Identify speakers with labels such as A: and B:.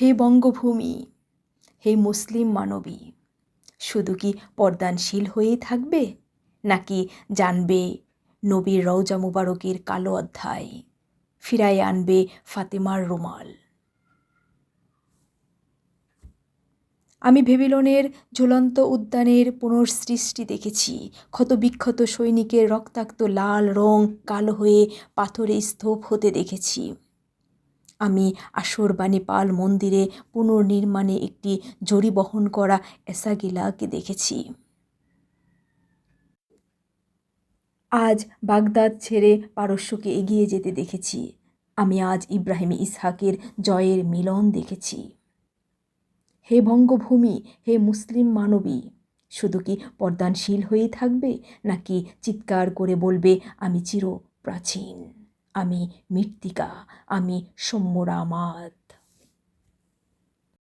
A: হে বঙ্গভূমি, হে মুসলিম মানবী, শুধু কি পর্দানশীল হয়েই থাকবে? নাকি জানবে নবীর রওজা মুবারকের কালো অধ্যায়? ফিরাই আনবে ফাতেমার রুমাল। আমি ভেবিলনের ঝুলন্ত উদ্যানের পুনঃসৃষ্টি দেখেছি। ক্ষতবিক্ষত সৈনিকের রক্তাক্ত লাল রং কালো হয়ে পাথরে স্তূপ হতে দেখেছি। আমি আসরবাণী পাল মন্দিরে পুনর্নির্মাণে একটি জরি বহন করা এসাগিলাকে দেখেছি। আজ বাগদাদ ছেড়ে পারস্যকে এগিয়ে যেতে দেখেছি। আমি আজ ইব্রাহিম ইসহাকের জয়ের মিলন দেখেছি। হে বঙ্গভূমি, হে মুসলিম মানবী, শুধু কি পর্দানশীল হয়েই থাকবে, নাকি চিৎকার করে বলবে, আমি চির প্রাচীন আমি মৃত্তিকা আমি সৌম্যরামাত।